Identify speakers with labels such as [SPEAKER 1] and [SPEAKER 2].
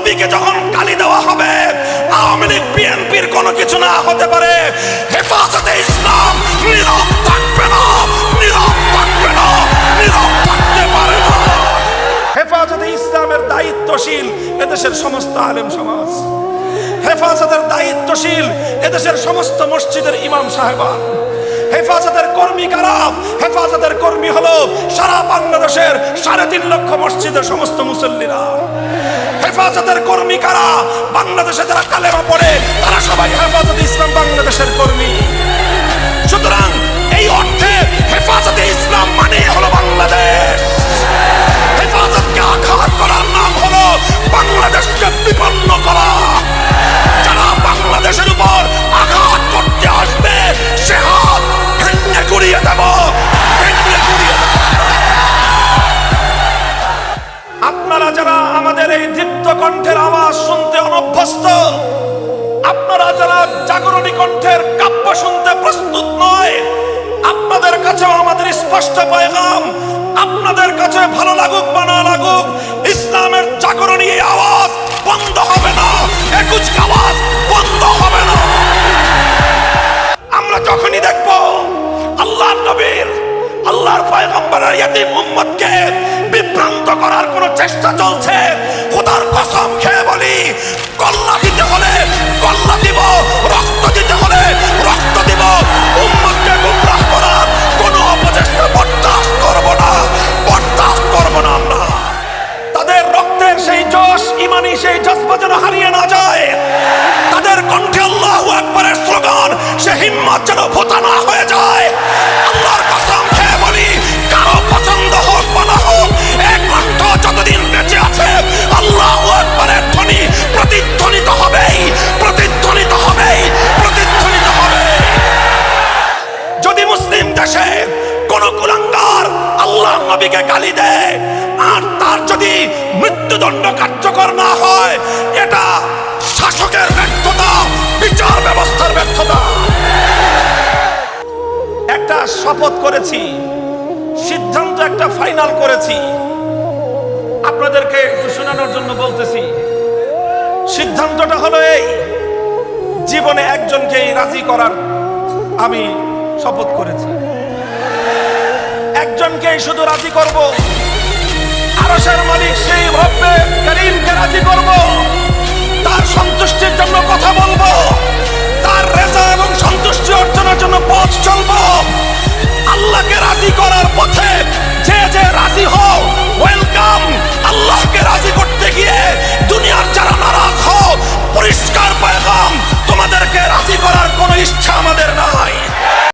[SPEAKER 1] নবীকে যখন গালি দেওয়া হবে, আওয়ামী লীগ, বিএনপির কোনো কিছু না হতে পারে। হেফাজতে ইসলাম নীরব থাকবে না, নীরব থাকবে না, নীরব থাকতে পারে না। হেফাজতে ইসলামের দায়িত্বশীল এদেশের সমস্ত আলেম সমাজ। হেফাজতের দায়িত্বশীল এদেশের সমস্ত মসজিদের ইমাম সাহেবান হেফাজতের কর্মী কারা? হেফাজতের কর্মী হলো সারা বাংলাদেশের সাড়ে তিন লক্ষ মসজিদের সমস্ত মুসল্লিরা। হেফাজতের কর্মী কারা? বাংলাদেশে যারা কালেমা পড়ে তারা সবাই হেফাজত ইসলাম আপনারা যারা আমাদের এই দীপ্ত কণ্ঠের আওয়াজ শুনতে অনভ্যস্ত, আপনারা যারা জাগরণী কণ্ঠের কাব্য শুনতে প্রস্তুত নয়, আপনাদের কাছেও আমাদের স্পষ্ট পয়গাম, আপনাদের কাছে ভালো লাগুক বা না লাগুক, ইসলামের জাগরণী আওয়াজ বন্ধ হবে না, একুশ আওয়াজ বন্ধ হবে না। আমরা যখনই দেখব, আল্লাহর নবীর, আল্লাহর পয়গম্বরের ইয়াতিম উম্মতকে বিভ্রান্ত করার কোন চেষ্টা চলছে। খোদার কসম খেয়ে বলি, কল্লা দিতে হলে কল্লা দিব, রক্ত দিতে হলে রক্ত দিব। উম্মতকে গুমরাহ করার কোন অপচেষ্টা বরদাস্ত করব না, বরদাস্ত করব না আমরা। তাদের রক্তের সেই জোশ, ইমানি সেই জজ্বা যেন হারিয়ে না যায়। তাদের কণ্ঠে আল্লাহু আকবরের স্লোগান, সে হিম্মত যেন ভোতা না হয়ে যায়। নবীকে গালি দেয়। আর তার যদি মৃত্যুদণ্ড কার্যকর না হয়, এটা শাসকের ব্যর্থতা, বিচার ব্যবস্থার ব্যর্থতা। একটা শপথ করেছি, সিদ্ধান্ত একটা ফাইনাল করেছি। আপনাদেরকে একটু শোনানোর জন্য বলতেছি, সিদ্ধান্তটা হলো এই, জীবনে একজনকেই রাজি করার আমি শপথ করেছি। একজনকেই শুধু রাজি করব। আরশের মালিক সেই